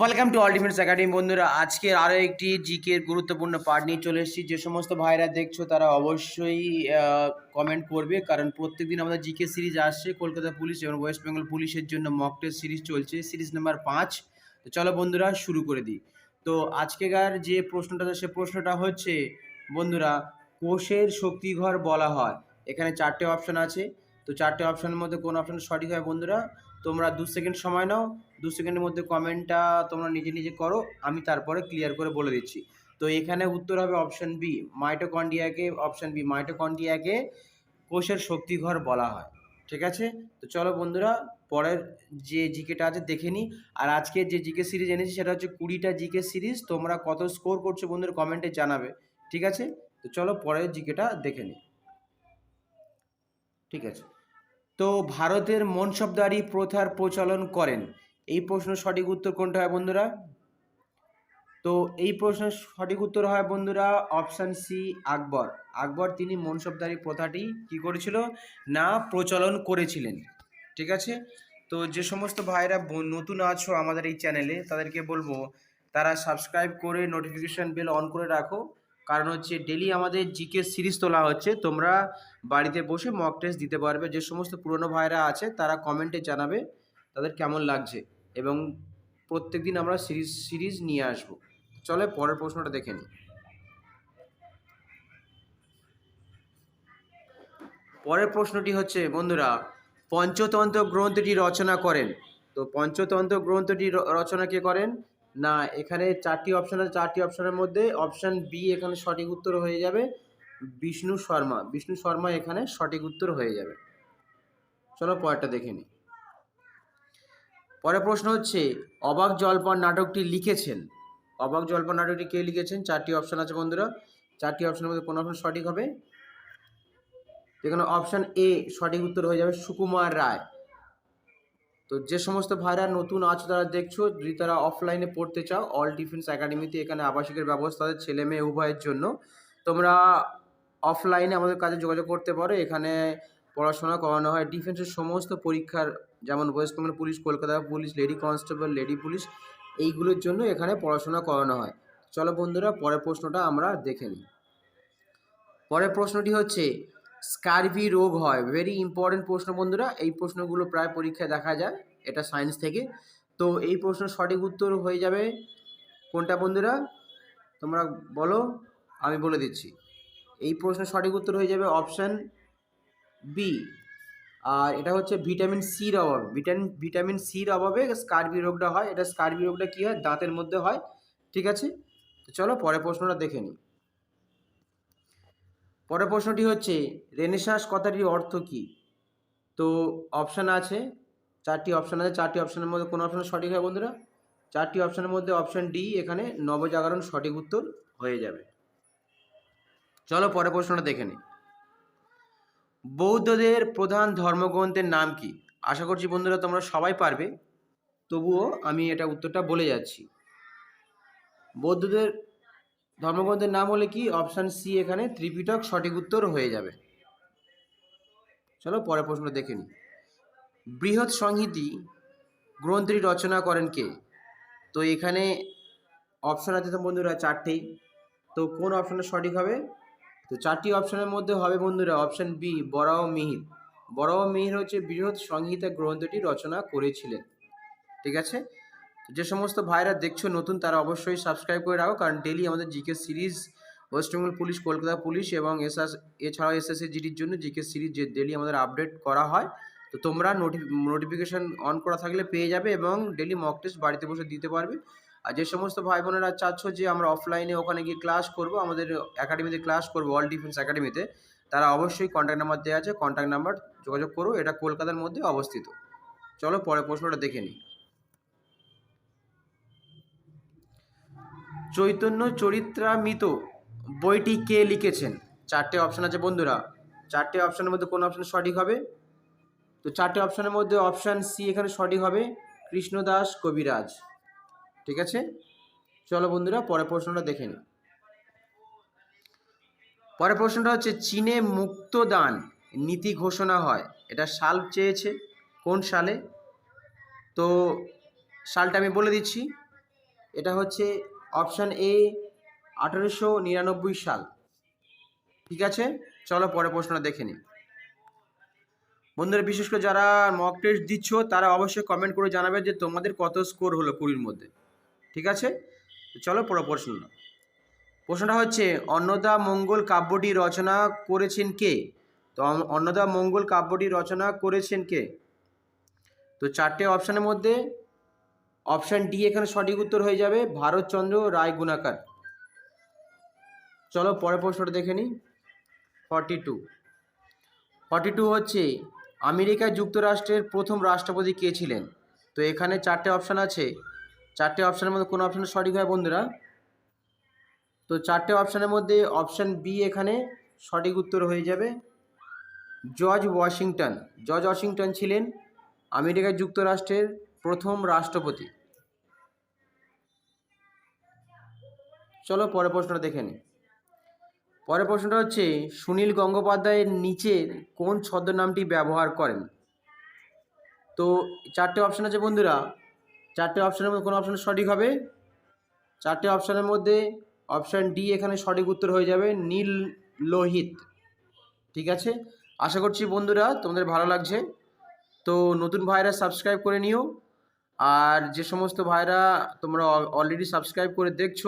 Welcome to all defence academy বন্ধুরা। আজকের আরও একটি জিকের গুরুত্বপূর্ণ পার্ট নিয়ে চলে এসেছি। যে সমস্ত ভাইরা দেখছ, তারা অবশ্যই কমেন্ট করবে। কারণ প্রত্যেকদিন আমাদের জিকে সিরিজ আসছে কলকাতা পুলিশ এবং ওয়েস্ট বেঙ্গল পুলিশের জন্য মক টেস্ট সিরিজ চলছে, সিরিজ নাম্বার পাঁচ। তো চলো বন্ধুরা, শুরু করে দিই। তো আজকেকার যে প্রশ্নটা, সে প্রশ্নটা হচ্ছে, বন্ধুরা, কোষের শক্তিঘর বলা হয়। এখানে চারটে অপশন আছে। তো চারটে অপশনের মধ্যে কোন অপশন সঠিক হয়, বন্ধুরা? তোমরা দু সেকেন্ড সময় নাও, দু সেকেন্ডের মধ্যে কমেন্টটা তোমরা নিজে নিজে করো, আমি তারপরে ক্লিয়ার করে বলে দিচ্ছি। তো এখানে উত্তর হবে অপশন বি মাইটোকন্ডিয়াকে অপশন বি মাইটোকন্ডিয়াকে কোষের শক্তিঘর বলা হয়, ঠিক আছে? তো চলো বন্ধুরা, পরের যে জিকেটা আছে দেখে নিই আর আজকে যে জিকে সিরিজ এনেছি সেটা হচ্ছে কুড়িটা জিকে সিরিজ তোমরা কত স্কোর করছ বন্ধুরা কমেন্টে জানাবে, ঠিক আছে? তো চলো পরের জিকেটা দেখে নিই ঠিক আছে? তো ভারতের মনসবদারি প্রথার প্রচলন করেন? এই প্রশ্ন সঠিক উত্তর কোনটা হয় বন্ধুরা? তো এই প্রশ্নের সঠিক উত্তর হয় বন্ধুরা অপশান সি, আকবর। আকবর তিনি মনসবদারি প্রথাটি কি করেছিল? না, প্রচলন করেছিলেন। ঠিক আছে? তো যে সমস্ত ভাইরা নতুন আছো আমাদের এই চ্যানেলে, তাদেরকে বলব, তারা সাবস্ক্রাইব করে নোটিফিকেশান বেল অন করে রাখো। কারণ হচ্ছে ডেলি আমাদের জিকে সিরিজ তোলা হচ্ছে, তোমরা বাড়িতে বসে মক টেস্ট দিতে পারবে। যে সমস্ত পুরনো ভাইরা আছে, তারা কমেন্টে জানাবে তাদের কেমন লাগছে এবং প্রত্যেক দিন আমরা সিরিজ সিরিজ নিয়ে আসব। চলে পরের প্রশ্নটা দেখে নিই। পরের প্রশ্নটি হচ্ছে, বন্ধুরা, পঞ্চতন্ত্র গ্রন্থটি রচনা করেন। তো পঞ্চতন্ত্র গ্রন্থটি রচনা কে করেন? না, এখানে চারটি অপশন আছে। চারটি অপশনের মধ্যে অপশন বি এখানে সঠিক উত্তর হয়ে যাবে বিষ্ণু শর্মা। বিষ্ণু শর্মা এখানে সঠিক উত্তর হয়ে যাবে। চলো পরেরটা দেখে নিই। পরের প্রশ্ন হচ্ছে, অবাক জলপান নাটকটি লিখেছেন। অবাক জলপান নাটকটি কে লিখেছেন? চারটি অপশন আছে বন্ধুরা। চারটি অপশনের মধ্যে কোন অপশন সঠিক হবে? এখানে অপশন এ সঠিক উত্তর হয়ে যাবে সুকুমার রায়। তো যে সমস্ত ভাইরা নতুন আছো, তারা দেখছ, যদি তারা অফলাইনে পড়তে চাও অল ডিফেন্স একাডেমিতে এখানে আবাসিকের ব্যবস্থা আছে ছেলে মেয়ে উভয়ের জন্য। তোমরা অফলাইনে আমাদের কাজে যোগাযোগ করতে পারো। এখানে পড়াশোনা করানো হয়। ডিফেন্সের সমস্ত পরীক্ষার, যেমন west Bengal police Kolkata police lady constable lady police এইগুলোর জন্য এখানে পড়াশোনা করানো হয়। চলো বন্ধুরা, পরের প্রশ্নটা আমরা দেখে নিই। পরের প্রশ্নটি হচ্ছে স্কারভি রোগ হয়। ভেরি ইম্পর্টেন্ট প্রশ্ন বন্ধুরা, এই প্রশ্নগুলো প্রায় পরীক্ষায় দেখা যায়, এটা সায়েন্স থেকে। তো এই প্রশ্ন সঠিক উত্তর হয়ে যাবে কোনটা বন্ধুরা? তোমরা বলো, আমি বলে দিচ্ছি। এই প্রশ্নের সঠিক উত্তর হয়ে যাবে অপশান বি আর এটা হচ্ছে ভিটামিন সির অভাবে ভিটামিন ভিটামিন সির অভাবে স্কারবি রোগটা হয়। এটা স্কারবি রোগটা কী হয়? দাঁতের মধ্যে হয়। ঠিক আছে? তো চলো পরের প্রশ্নটা দেখে নিই। পরের প্রশ্নটি হচ্ছে, রেনেসাঁস কথাটির অর্থ কী? তো অপশান আছে, চারটি অপশান আছে, চারটি অপশানের মধ্যে কোন অপশান সঠিক হয় বন্ধুরা? চারটি অপশানের মধ্যে অপশান ডি এখানে নবজাগরণ সঠিক উত্তর হয়ে যাবে। চলো পরের প্রশ্নটা দেখে নিই বৌদ্ধদের প্রধান ধর্মগ্রন্থের নাম কি? আশা করছি বন্ধুরা তোমরা সবাই পারবে। তবুও আমি এটা উত্তরটা বলে যাচ্ছি। বৌদ্ধদের ধর্মগ্রন্থের নাম হলে কি? অপশান সি এখানে ত্রিপিটক সঠিক উত্তর হয়ে যাবে। চলো পরের প্রশ্ন দেখে নিই বৃহৎ সংহিতি গ্রন্থটি রচনা করেন কে? তো এখানে অপশান আছে তো বন্ধুরা চারটেই তো কোন অপশানটা সঠিক হবে? তো চারটি অপশানের মধ্যে হবে বন্ধুরা option B Varahamihira. Varahamihira হচ্ছে বৃহৎ সংহিতা গ্রন্থটি রচনা করেছিলেন। ঠিক আছে? যে সমস্ত ভাইরা দেখছ নতুন, তারা অবশ্যই সাবস্ক্রাইব করে রাখো, কারণ ডেলি আমাদের GK series west Bengal police Kolkata police এবং এসএস এছাড়াও এসএসসি জিডির জন্য জিকে সিরিজ যে ডেলি আমাদের আপডেট করা হয়। তো তোমরা নোটি নোটিফিকেশান অন করা থাকলে পেয়ে যাবে এবং ডেলি মক টেস্ট বাড়িতে বসে দিতে পারবে। আর যে সমস্ত ভাই বোনেরা চাচ্ছ যে আমরা অফলাইনে ওখানে গিয়ে ক্লাস করব, আমাদের একাডেমিতে ক্লাস করব অল ডিফেন্স একাডেমিতে তারা অবশ্যই কন্ট্যাক্ট নাম্বার দেওয়া আছে কন্ট্যাক্ট নাম্বার যোগাযোগ করো, এটা কলকাতার মধ্যে অবস্থিত। চলো পরে প্রশ্নটা দেখে নিই। চৈতন্য চরিত্রামিত বইটি কে লিখেছেন? চারটে অপশান আছে বন্ধুরা। চারটে অপশানের মধ্যে কোন অপশান সঠিক হবে? তো চারটে অপশানের মধ্যে অপশান সি এখানে সঠিক হবে, কৃষ্ণদাস কবিরাজ। ঠিক আছে? চলো বন্ধুরা, পরের প্রশ্নটা দেখে নিই। পরের প্রশ্নটা হচ্ছে, চীনে মুক্তদান নীতি ঘোষণা হয়, এটা সাল চেয়েছে, কোন সালে? তো সালটা আমি বলে দিচ্ছি, এটা হচ্ছে অপশান এ, আঠেরোশো নিরানব্বই সাল। ঠিক আছে? চলো পরে প্রশ্নটা দেখে নিই। বন্ধুরা, বিশেষ করে যারা মক টেস্ট দিচ্ছ, তারা অবশ্যই কমেন্ট করে জানাবে যে তোমাদের কত স্কোর হলো কুড়ির মধ্যে। ঠিক আছে? চলো পরে প্রশ্ন। প্রশ্নটা হচ্ছে, অন্নদা মঙ্গল কাব্যটি রচনা করেছেন কে? তো অন্নদা মঙ্গল কাব্যটি রচনা করেছেন কে? তো চারটে অপশানের মধ্যে অপশান ডি এখানে সঠিক উত্তর হয়ে যাবে, ভারতচন্দ্র রায় গুণাকার। চলো পরের প্রশ্নটা দেখে নিই। Forty two. ফর্টি টু হচ্ছে আমেরিকা যুক্তরাষ্ট্রের প্রথম রাষ্ট্রপতি কে ছিলেন? তো এখানে চারটে অপশান আছে। চারটে অপশানের মধ্যে কোন অপশান সঠিক হয় বন্ধুরা? তো চারটে অপশানের মধ্যে অপশান বি এখানে সঠিক উত্তর হয়ে যাবে। George Washington. জর্জ ওয়াশিংটন ছিলেন আমেরিকা যুক্তরাষ্ট্রের প্রথম রাষ্ট্রপতি। চলো পরের প্রশ্নটা দেখে নিই পরের প্রশ্নটা হচ্ছে, সুনীল গঙ্গোপাধ্যায়ের নিচের কোন ছদ্মনামটি ব্যবহার করেন? তো চারটে অপশান আছে বন্ধুরা। চারটে অপশানের মধ্যে কোন অপশান সঠিক হবে? চারটে অপশানের মধ্যে অপশান ডি এখানে সঠিক উত্তর হয়ে যাবে, নীল লোহিত। ঠিক আছে? আশা করছি বন্ধুরা তোমাদের ভালো লাগছে। তো নতুন ভাইরা সাবস্ক্রাইব করে নিও। আর যে সমস্ত ভাইরা তোমরা অলরেডি সাবস্ক্রাইব করে দেখছ,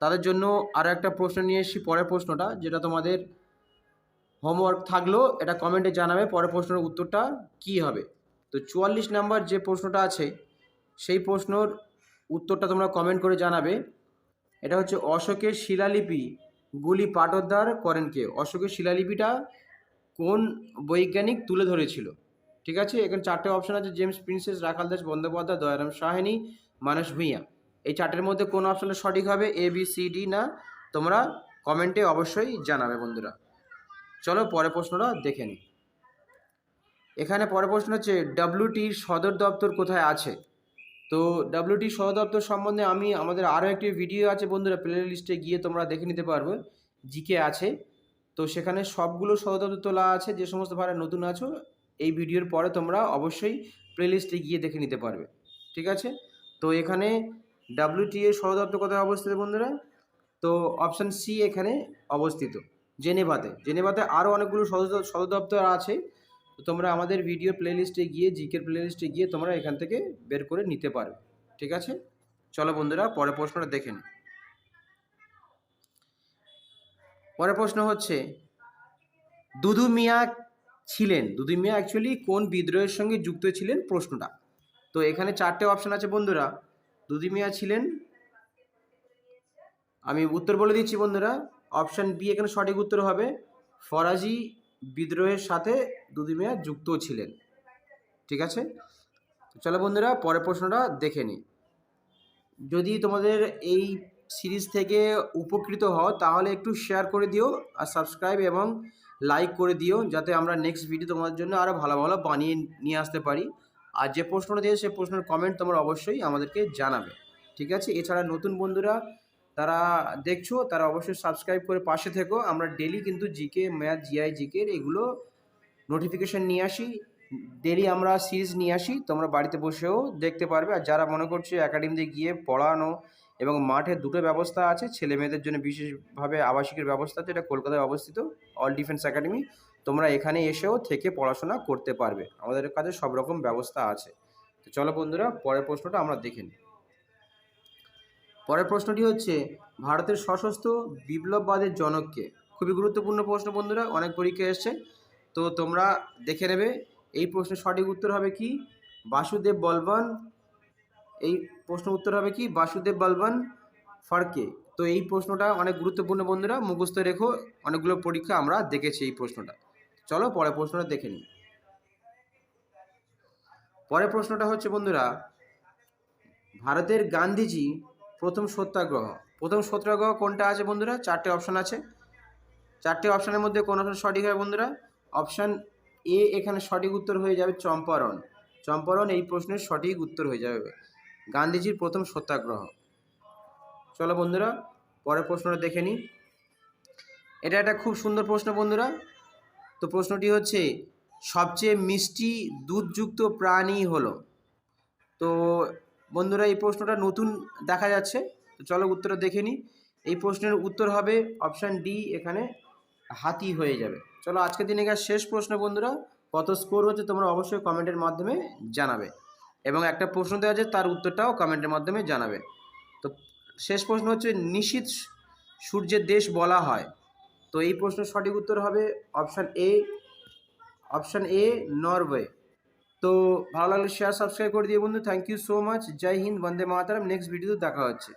তাদের জন্য আরও একটা প্রশ্ন নিয়ে এসেছি পরের প্রশ্নটা, যেটা তোমাদের হোমওয়ার্ক থাকল, এটা কমেন্টে জানাবে, পরের প্রশ্নের উত্তরটা কী হবে। তো চুয়াল্লিশ নাম্বার যে প্রশ্নটা আছে, সেই প্রশ্নর উত্তরটা তোমরা কমেন্ট করে জানাবে। এটা হচ্ছে, অশোকের শিলালিপি গুলি পাঠোদ্ধার করেন কে? অশোকের শিলালিপিটা কোন বৈজ্ঞানিক তুলে ধরেছিল? ঠিক আছে? এখানে চারটে অপশন আছে জেমস প্রিন্সেস রাখাল দাস বন্দ্যোপাধ্যায় দয়ারাম সাহানি মানস ভূঁইয়া এই চারটের মধ্যে কোন অপশনটা সঠিক হবে? এ বি সি ডি না? তোমরা কমেন্টে অবশ্যই জানাবে বন্ধুরা। চলো পরের প্রশ্নটা দেখে নিই। এখানে পরের প্রশ্ন হচ্ছে ডাব্লিউটির সদর দপ্তর কোথায় আছে? তো ডাব্লিউটি সদর দপ্তর সম্বন্ধে আমি, আমাদের আরও একটি ভিডিও আছে বন্ধুরা প্লে লিস্টে গিয়ে তোমরা দেখে নিতে পারবে। জিকে আছে। তো সেখানে সবগুলো সদর দপ্তর তোলা আছে, যে সমস্ত ভাড়া নতুন আছো এই ভিডিওর পরে তোমরা অবশ্যই প্লে লিস্টে গিয়ে দেখে নিতে পারবে। ঠিক আছে? তো এখানে ডাব্লিউটি এর সদর দপ্তর কোথায় অবস্থিত বন্ধুরা? তো অপশান সি এখানে অবস্থিত, জেনেভাতে। জেনেভাতে আরও অনেকগুলো সদর দপ্তর আছে। তো তোমরা আমাদের ভিডিও প্লেলিস্টে গিয়ে জিকের প্লেলিস্টে গিয়ে তোমরা এখান থেকে বের করে নিতে পারবে ঠিক আছে? চলো বন্ধুরা, পরের প্রশ্নটা দেখে নিই। পরের প্রশ্ন হচ্ছে, দুদু মিয়া ছিলেন। দুদু মিয়া অ্যাকচুয়ালি কোন বিদ্রোহের সঙ্গে যুক্ত ছিলেন প্রশ্নটা। তো এখানে চারটে অপশান আছে বন্ধুরা। দুদু মিয়া ছিলেন, আমি উত্তর বলে দিচ্ছি বন্ধুরা। অপশান বি এখানে সঠিক উত্তর হবে, ফরাজি বিদ্রোহের সাথে দুদু মিয়া যুক্ত ছিলেন। ঠিক আছে? চলো বন্ধুরা, পরের প্রশ্নটা দেখে নিই। যদি তোমাদের এই সিরিজ থেকে উপকৃত হও, তাহলে একটু শেয়ার করে দিও আর সাবস্ক্রাইব এবং লাইক করে দিও, যাতে আমরা নেক্সট ভিডিও তোমাদের জন্য আরও ভালো ভালো বানিয়ে নিয়ে আসতে পারি। আর যে প্রশ্নটা দিয়ে সেই প্রশ্নের কমেন্ট তোমরা অবশ্যই আমাদেরকে জানাবে। ঠিক আছে? এছাড়া নতুন বন্ধুরা তারা দেখছ, তারা অবশ্যই সাবস্ক্রাইব করে পাশে থেকো। আমরা ডেলি কিন্তু জিকে ম্যাথ জিআই জিকের এগুলো নোটিফিকেশান নিয়ে আসি। ডেলি আমরা সিরিজ নিয়ে আসি, তোমরা বাড়িতে বসেও দেখতে পারবে। আর যারা মনে করছ একাডেমিতে গিয়ে পড়ানো এবং মাঠে দুটো ব্যবস্থা আছে, ছেলে মেয়েদের জন্য বিশেষভাবে আবাসিকের ব্যবস্থা আছে এটা কলকাতায় অবস্থিত অল ডিফেন্স একাডেমি তোমরা এখানে এসেও থেকে পড়াশোনা করতে পারবে, আমাদের কাছে সব রকম ব্যবস্থা আছে। তো চলো বন্ধুরা, পরের প্রশ্নটা আমরা দেখে নিই। পরের প্রশ্নটি হচ্ছে, ভারতের সশস্ত্র বিপ্লববাদের জনককে, খুবই গুরুত্বপূর্ণ প্রশ্ন বন্ধুরা, অনেক পরীক্ষা এসছে, তো তোমরা দেখে নেবে, এই প্রশ্নের সঠিক উত্তর হবে কি, বাসুদেব বলবান এই প্রশ্ন উত্তর হবে কি? বাসুদেব বলবান ফাড়কে তো এই প্রশ্নটা অনেক গুরুত্বপূর্ণ বন্ধুরা, মুখস্থ রেখো। অনেকগুলো পরীক্ষা আমরা দেখেছি এই প্রশ্নটা। চলো পরের প্রশ্নটা দেখে নিই। পরের প্রশ্নটা হচ্ছে বন্ধুরা, ভারতের গান্ধীজি প্রথম সত্যাগ্রহ। প্রথম সত্যাগ্রহ কোনটা আছে বন্ধুরা? চারটে অপশান আছে। চারটে অপশানের মধ্যে কোন অপশান সঠিক হয় বন্ধুরা? অপশান এ এখানে সঠিক উত্তর হয়ে যাবে চম্পারণ। চম্পারণ এই প্রশ্নের সঠিক উত্তর হয়ে যাবে। গান্ধীজির প্রথম সত্যাগ্রহ। চলো বন্ধুরা, পরের প্রশ্নটা দেখে নিই এটা একটা খুব সুন্দর প্রশ্ন বন্ধুরা। তো প্রশ্নটি হচ্ছে, সবচেয়ে মিষ্টি দুধযুক্ত প্রাণী হলো। তো বন্ধুরা, এই প্রশ্নটা নতুন দেখা যাচ্ছে। তো চলো উত্তরটা দেখে নিই এই প্রশ্নের উত্তর হবে অপশান ডি, এখানে হাতি হয়ে যাবে। চলো আজকের দিনে শেষ প্রশ্ন বন্ধুরা, কত স্কোর হচ্ছে তোমরা অবশ্যই কমেন্টের মাধ্যমে জানাবে। এবং একটা প্রশ্ন দেওয়া আছে, তার উত্তরটাও কমেন্টের মাধ্যমে জানাবে তো শেষ প্রশ্ন হচ্ছে নিশীত সূর্যের দেশ বলা হয়? তো এই প্রশ্নের সঠিক উত্তর হবে option A option A Norway তো ভালো লাগলে শেয়ার সাবস্ক্রাইব করে দিয়ে বন্ধু। Thank you so much Jai Hind, Vande Mataram. Next ভিডিওতে দেখা হচ্ছে।